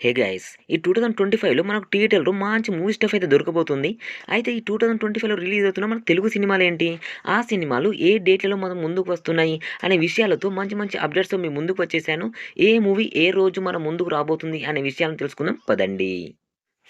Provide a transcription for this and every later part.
హే guys ఈ two thousand twenty ఫైవ్లో మనకు థియేటర్లో మంచి మూవీ స్టఫ్ అయితే దొరకబోతుంది. అయితే ఈ టూ థౌసండ్ ట్వంటీ ఫైవ్లో రిలీజ్ అవుతున్న మన తెలుగు సినిమాలు ఏంటి? ఆ సినిమాలు ఏ డేట్లలో మనం ముందుకు వస్తున్నాయి? అనే విషయాలతో మంచి మంచి అప్డేట్స్తో మీ ముందుకు వచ్చేసాను. ఏ మూవీ ఏ రోజు మన ముందుకు రాబోతుంది అనే విషయాలను తెలుసుకుందాం. పదండి.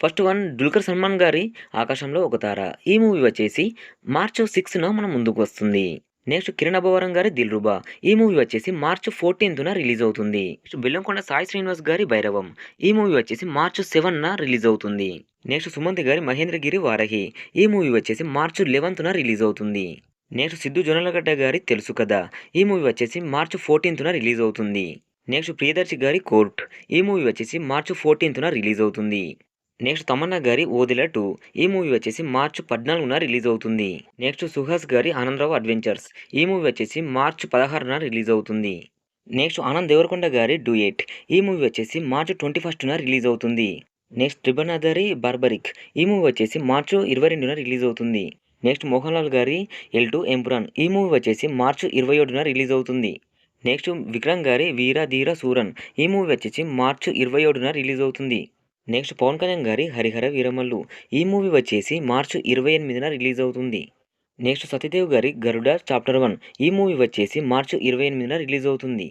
ఫస్ట్ వన్ దుల్కర్ సల్మాన్ గారి ఆకాశంలో ఒక తార. ఈ మూవీ వచ్చేసి మార్చ్ సిక్స్న మన ముందుకు వస్తుంది. నెక్స్ట్ కిరణ్ అభవరం గారి దిల్రుబా ఈ మూవీ వచ్చేసి మార్చ్ ఫోర్టీన్త్న రిలీజ్ అవుతుంది. నెక్స్ట్ బెల్లంకొండ సాయి శ్రీనివాస్ గారి భైరవం. ఈ మూవీ వచ్చేసి మార్చ్ సెవెన్న రిలీజ్ అవుతుంది. నెక్స్ట్ సుమంత్ గారి మహేంద్రగిరి వారహి. ఈ మూవీ వచ్చేసి మార్చ్ లెవెన్త్న రిలీజ్ అవుతుంది. నెక్స్ట్ సిద్ధు జొన్నలగడ్డ గారి తెలుసు కదా ఈ మూవీ వచ్చేసి మార్చ్ ఫోర్టీన్త్న రిలీజ్ అవుతుంది. నెక్స్ట్ ప్రియదర్శి గారి కోర్ట్. ఈ మూవీ వచ్చేసి మార్చ్ ఫోర్టీన్త్న రిలీజ్ అవుతుంది. నెక్స్ట్ తమన్నా గారి ఓదిల టూ. ఈ మూవీ వచ్చేసి మార్చ్ పద్నాలుగున రిలీజ్ అవుతుంది. నెక్స్ట్ సుహాస్ గారి ఆనందరావు అడ్వెంచర్స్. ఈ మూవీ వచ్చేసి మార్చ్ పదహారున రిలీజ్ అవుతుంది. నెక్స్ట్ ఆనంద్ దేవరకొండ గారి డూయేట్ ఈ మూవీ వచ్చేసి మార్చ్ ట్వంటీ ఫస్ట్న రిలీజ్ అవుతుంది. నెక్స్ట్ త్రిబనాదరి బార్బరిక్. ఈ మూవీ వచ్చేసి మార్చి ఇరవై రెండున రిలీజ్ అవుతుంది. నెక్స్ట్ మోహన్ లాల్ గారి ఎల్ టు ఎంపురాన్ ఈ మూవీ వచ్చేసి మార్చ్ ఇరవై ఏడున రిలీజ్ అవుతుంది. నెక్స్ట్ విక్రమ్ గారి వీర ధీర సూరన్. ఈ మూవీ వచ్చేసి మార్చ్ ఇరవై ఏడున రిలీజ్ అవుతుంది. నెక్స్ట్ పవన్ కళ్యాణ్ గారి హరిహర వీరమల్లు. ఈ మూవీ వచ్చేసి మార్చి ఇరవై ఎనిమిదిన రిలీజ్ అవుతుంది. నెక్స్ట్ సత్యదేవ్ గారి గరుడ చాప్టర్ వన్. ఈ మూవీ వచ్చేసి మార్చి ఇరవై ఎనిమిదిన రిలీజ్ అవుతుంది.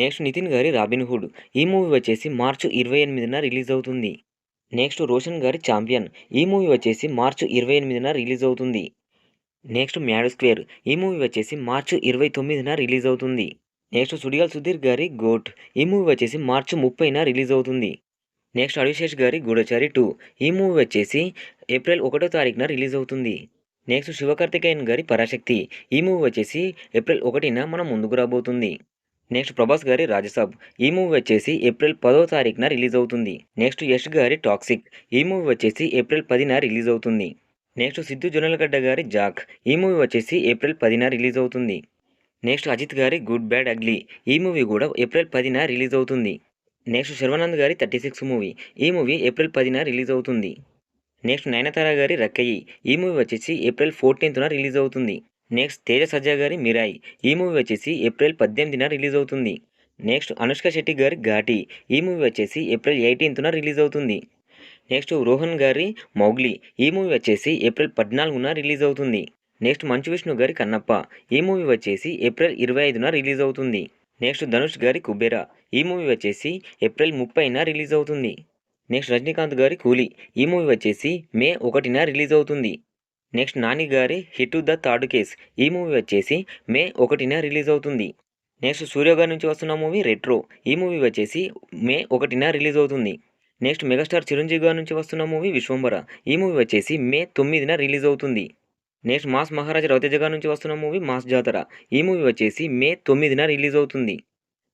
నెక్స్ట్ నితిన్ గారి రాబిన్ హుడ్. ఈ మూవీ వచ్చేసి మార్చి ఇరవై ఎనిమిదిన రిలీజ్ అవుతుంది. నెక్స్ట్ రోషన్ గారి ఛాంపియన్ ఈ మూవీ వచ్చేసి మార్చి ఇరవై ఎనిమిదిన రిలీజ్ అవుతుంది. Next mad square. ఈ మూవీ వచ్చేసి మార్చి ఇరవై తొమ్మిదిన రిలీజ్ అవుతుంది. నెక్స్ట్ సుడియాల్ సుధీర్ గారి గోట్. ఈ మూవీ వచ్చేసి మార్చి ముప్పైన రిలీజ్ అవుతుంది. నెక్స్ట్ అడిశేష్ గారి గూఢచారి టూ ఈ మూవీ వచ్చేసి ఏప్రిల్ ఒకటో తారీఖున రిలీజ్ అవుతుంది. నెక్స్ట్ శివకార్తికేయన్ గారి పరాశక్తి. ఈ మూవీ వచ్చేసి ఏప్రిల్ ఒకటిన మనం ముందుకు రాబోతుంది. నెక్స్ట్ ప్రభాస్ గారి రాజసాబ్. ఈ మూవీ వచ్చేసి ఏప్రిల్ పదో తారీఖున రిలీజ్ అవుతుంది. నెక్స్ట్ యష్ గారి టాక్సిక్. ఈ మూవీ వచ్చేసి ఏప్రిల్ పదిన రిలీజ్ అవుతుంది. నెక్స్ట్ సిద్ధు జొన్నలగడ్డ గారి జాక్. ఈ మూవీ వచ్చేసి ఏప్రిల్ పదిన రిలీజ్ అవుతుంది. నెక్స్ట్ అజిత్ గారి గుడ్ బ్యాడ్ అగ్లీ. ఈ మూవీ కూడా ఏప్రిల్ పదిన రిలీజ్ అవుతుంది. నెక్స్ట్ శర్వానంద్ గారి థర్టీ సిక్స్ మూవీ. ఈ మూవీ ఏప్రిల్ పదిన రిలీజ్ అవుతుంది. నెక్స్ట్ నయనతార గారి రక్కయి ఈ మూవీ వచ్చేసి ఏప్రిల్ ఫోర్టీన్త్న రిలీజ్ అవుతుంది. నెక్స్ట్ తేజ సజ్జా గారి మిరాయి. ఈ మూవీ వచ్చేసి ఏప్రిల్ పద్దెనిమిదిన రిలీజ్ అవుతుంది. నెక్స్ట్ అనుష్క శెట్టి గారి ఘాటి. ఈ మూవీ వచ్చేసి ఏప్రిల్ ఎయిటీన్త్న రిలీజ్ అవుతుంది. నెక్స్ట్ రోహన్ గారి మౌగ్లీ. ఈ మూవీ వచ్చేసి ఏప్రిల్ పద్నాలుగున రిలీజ్ అవుతుంది. నెక్స్ట్ మంచు విష్ణు గారి కన్నప్ప. ఈ మూవీ వచ్చేసి ఏప్రిల్ ఇరవై ఐదున రిలీజ్ అవుతుంది. నెక్స్ట్ ధనుష్ గారి కుబేరా. ఈ మూవీ వచ్చేసి ఏప్రిల్ ముప్పైన రిలీజ్ అవుతుంది. నెక్స్ట్ రజనీకాంత్ గారి కూలీ. ఈ మూవీ వచ్చేసి మే ఒకటిన రిలీజ్ అవుతుంది. నెక్స్ట్ నాని గారి హిట్ ద థర్డ్ కేస్. ఈ మూవీ వచ్చేసి మే ఒకటిన రిలీజ్ అవుతుంది. నెక్స్ట్ సూర్య గారి నుంచి వస్తున్న మూవీ రెట్రో. ఈ మూవీ వచ్చేసి మే ఒకటిన రిలీజ్ అవుతుంది. నెక్స్ట్ మెగాస్టార్ చిరంజీవి గారి నుంచి వస్తున్న మూవీ విశ్వంబర ఈ మూవీ వచ్చేసి మే తొమ్మిదిన రిలీజ్ అవుతుంది. నెక్స్ట్ మాస్ మహారాజా రవితేజ గారి నుంచి వస్తున్న మూవీ మాస్ జాతర. ఈ మూవీ వచ్చేసి మే తొమ్మిదిన రిలీజ్ అవుతుంది.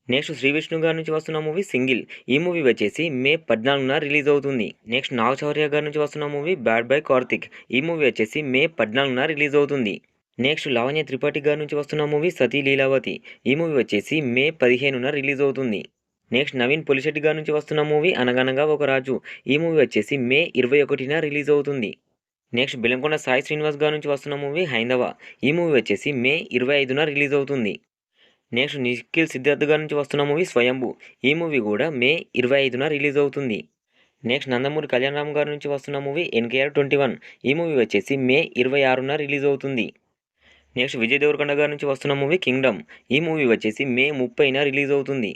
నెక్స్ట్ శ్రీ విష్ణు గారి నుంచి వస్తున్న మూవీ సింగిల్. ఈ మూవీ వచ్చేసి మే పద్నాలుగున రిలీజ్ అవుతుంది. నెక్స్ట్ నాగచౌర్య గారి నుంచి వస్తున్న మూవీ బ్యాడ్ బై కార్తిక్. ఈ మూవీ వచ్చేసి మే పద్నాలుగున రిలీజ్ అవుతుంది. నెక్స్ట్ లావణ్య త్రిపాఠి గారి నుంచి వస్తున్న మూవీ సతీ లీలావతి. ఈ మూవీ వచ్చేసి మే పదిహేనున రిలీజ్ అవుతుంది. నెక్స్ట్ నవీన్ పులిశెట్టి గారి నుంచి వస్తున్న మూవీ అనగనగా ఒక రాజు. ఈ మూవీ వచ్చేసి మే ఇరవై ఒకటిన రిలీజ్ అవుతుంది. నెక్స్ట్ బెలంకొండ సాయి శ్రీనివాస్ గారి నుంచి వస్తున్న మూవీ హైందవ. ఈ మూవీ వచ్చేసి మే ఇరవై ఐదున రిలీజ్ అవుతుంది. నెక్స్ట్ నిఖిల్ సిద్ధార్థ్ గారి నుంచి వస్తున్న మూవీ స్వయంభు. ఈ మూవీ కూడా మే ఇరవై ఐదున రిలీజ్ అవుతుంది. నెక్స్ట్ నందమూరి కళ్యాణరామ్ గారి నుంచి వస్తున్న మూవీ ఎన్కేఆర్ ట్వంటీ వన్. ఈ మూవీ వచ్చేసి మే ఇరవై ఆరున రిలీజ్ అవుతుంది. నెక్స్ట్ విజయ్ దేవరకొండ గారి నుంచి వస్తున్న మూవీ కింగ్డమ్. ఈ మూవీ వచ్చేసి మే ముప్పైన రిలీజ్ అవుతుంది.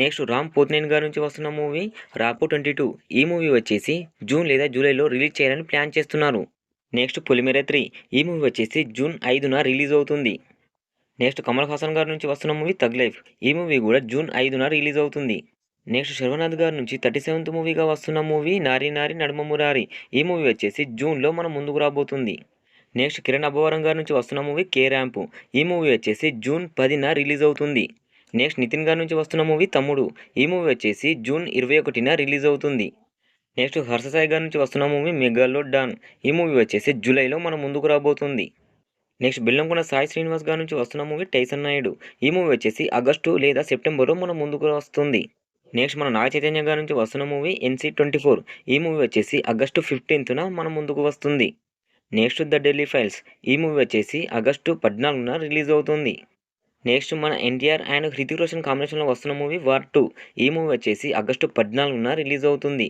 నెక్స్ట్ రామ్ పోత్నేన్ గారి నుంచి వస్తున్న మూవీ రాపో ట్వంటీ టూ. ఈ మూవీ వచ్చేసి జూన్ లేదా జూలైలో రిలీజ్ చేయాలని ప్లాన్ చేస్తున్నారు. Next Polimera three. ఈ మూవీ వచ్చేసి జూన్ ఐదున రిలీజ్ అవుతుంది. నెక్స్ట్ కమల్ హాసన్ గారి నుంచి వస్తున్న మూవీ తగ్ లైఫ్. ఈ మూవీ కూడా జూన్ ఐదున రిలీజ్ అవుతుంది. నెక్స్ట్ శర్వనాథ్ గారి నుంచి థర్టీ సెవెంత్ మూవీగా వస్తున్న మూవీ నారి నారి నడుమ మురారి ఈ మూవీ వచ్చేసి జూన్లో మనం ముందుకు రాబోతుంది. నెక్స్ట్ కిరణ్ అబ్బవరం గారి నుంచి వస్తున్న మూవీ కే ర్యాంపు. ఈ మూవీ వచ్చేసి జూన్ పదిన రిలీజ్ అవుతుంది. నెక్స్ట్ నితిన్ గారి నుంచి వస్తున్న మూవీ తమ్ముడు. ఈ మూవీ వచ్చేసి జూన్ ఇరవై ఒకటిన రిలీజ్ అవుతుంది. నెక్స్ట్ హర్ష సాయి గారి నుంచి వస్తున్న మూవీ మెగాలో డాన్. ఈ మూవీ వచ్చేసి జూలైలో మన ముందుకు రాబోతుంది. నెక్స్ట్ బెల్లంకొండ సాయి శ్రీనివాస్ గారి నుంచి వస్తున్న మూవీ టైసన్ నాయుడు. ఈ మూవీ వచ్చేసి ఆగస్టు లేదా సెప్టెంబర్లో మన ముందుకు వస్తుంది. నెక్స్ట్ మన నాగ చైతన్య గారి నుంచి వస్తున్న మూవీ ఎన్సీ ట్వంటీ ఫోర్. ఈ మూవీ వచ్చేసి ఆగస్టు ఫిఫ్టీన్త్న మన ముందుకు వస్తుంది. Next the Delhi files. ఈ మూవీ వచ్చేసి ఆగస్టు పద్నాలుగున రిలీజ్ అవుతుంది. నెక్స్ట్ మన ఎన్టీఆర్ అండ్ హృతిక్ రోషన్ కాంబినేషన్లో వస్తున్న మూవీ వార్ టూ. ఈ మూవీ వచ్చేసి ఆగస్టు పద్నాలుగున రిలీజ్ అవుతుంది.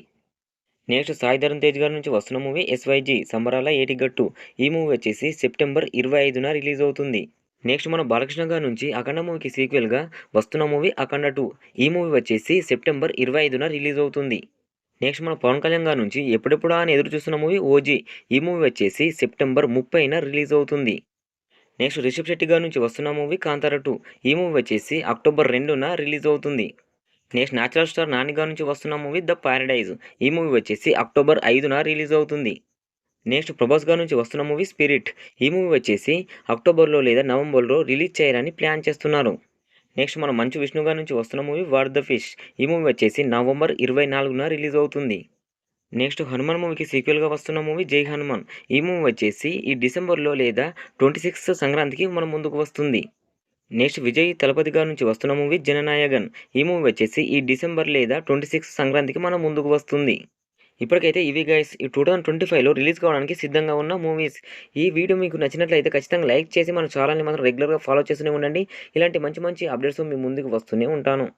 నెక్స్ట్ సాయి ధరమ్ తేజ్ గారి నుంచి వస్తున్న మూవీ ఎస్వైజీ సంబరాల ఏటిగట్టు ఈ మూవీ వచ్చేసి సెప్టెంబర్ ఇరవై ఐదున రిలీజ్ అవుతుంది. నెక్స్ట్ మన బాలకృష్ణ గారి నుంచి అఖండ మూవీకి సీక్వెల్గా వస్తున్న మూవీ అఖండ టూ. ఈ మూవీ వచ్చేసి సెప్టెంబర్ ఇరవై ఐదున రిలీజ్ అవుతుంది. నెక్స్ట్ మన పవన్ కళ్యాణ్ గారి నుంచి ఎప్పుడెప్పుడా అని ఎదురు చూస్తున్న మూవీ ఓజీ. ఈ మూవీ వచ్చేసి సెప్టెంబర్ ముప్పైన రిలీజ్ అవుతుంది. నెక్స్ట్ రిషబ్ శెట్టి గారి నుంచి వస్తున్న మూవీ కాంతార టూ. ఈ మూవీ వచ్చేసి అక్టోబర్ రెండున రిలీజ్ అవుతుంది. నెక్స్ట్ న్యాచురల్ స్టార్ నాని గారి నుంచి వస్తున్న మూవీ ద ప్యారడైజ్ ఈ మూవీ వచ్చేసి అక్టోబర్ ఐదున రిలీజ్ అవుతుంది. నెక్స్ట్ ప్రభాస్ గారి నుంచి వస్తున్న మూవీ స్పిరిట్. ఈ మూవీ వచ్చేసి అక్టోబర్లో లేదా నవంబర్లో రిలీజ్ చేయాలని ప్లాన్ చేస్తున్నారు. నెక్స్ట్ మన మంచు విష్ణు గారి నుంచి వస్తున్న మూవీ వార్ ద ఫిష్. ఈ మూవీ వచ్చేసి నవంబర్ ఇరవై నాలుగున రిలీజ్ అవుతుంది. నెక్స్ట్ హనుమాన్ మూవీకి సీక్వెల్గా వస్తున్న మూవీ జై హనుమాన్. ఈ మూవీ వచ్చేసి ఈ డిసెంబర్లో లేదా ట్వంటీ సిక్స్త్ సంక్రాంతికి మన ముందుకు వస్తుంది. నెక్స్ట్ విజయ్ తలపతి గారి నుంచి వస్తున్న మూవీ జననాయగన్. ఈ మూవీ వచ్చేసి ఈ డిసెంబర్ లేదా ట్వంటీ సిక్స్త్ సంక్రాంతికి మన ముందుకు వస్తుంది. ఇప్పటికైతే ఇవి గైస్ ఈ టూ థౌసండ్ ట్వంటీ ఫైవ్లో రిలీజ్ కావడానికి సిద్ధంగా ఉన్న మూవీస్ ఈ వీడియో మీకు నచ్చినట్లయితే ఖచ్చితంగా లైక్ చేసి మన ఛానల్ని మాత్రం రెగ్యులర్గా ఫాలో చేస్తూనే ఉండండి. ఇలాంటి మంచి మంచి అప్డేట్స్ మీ ముందుకు వస్తూనే ఉంటాను.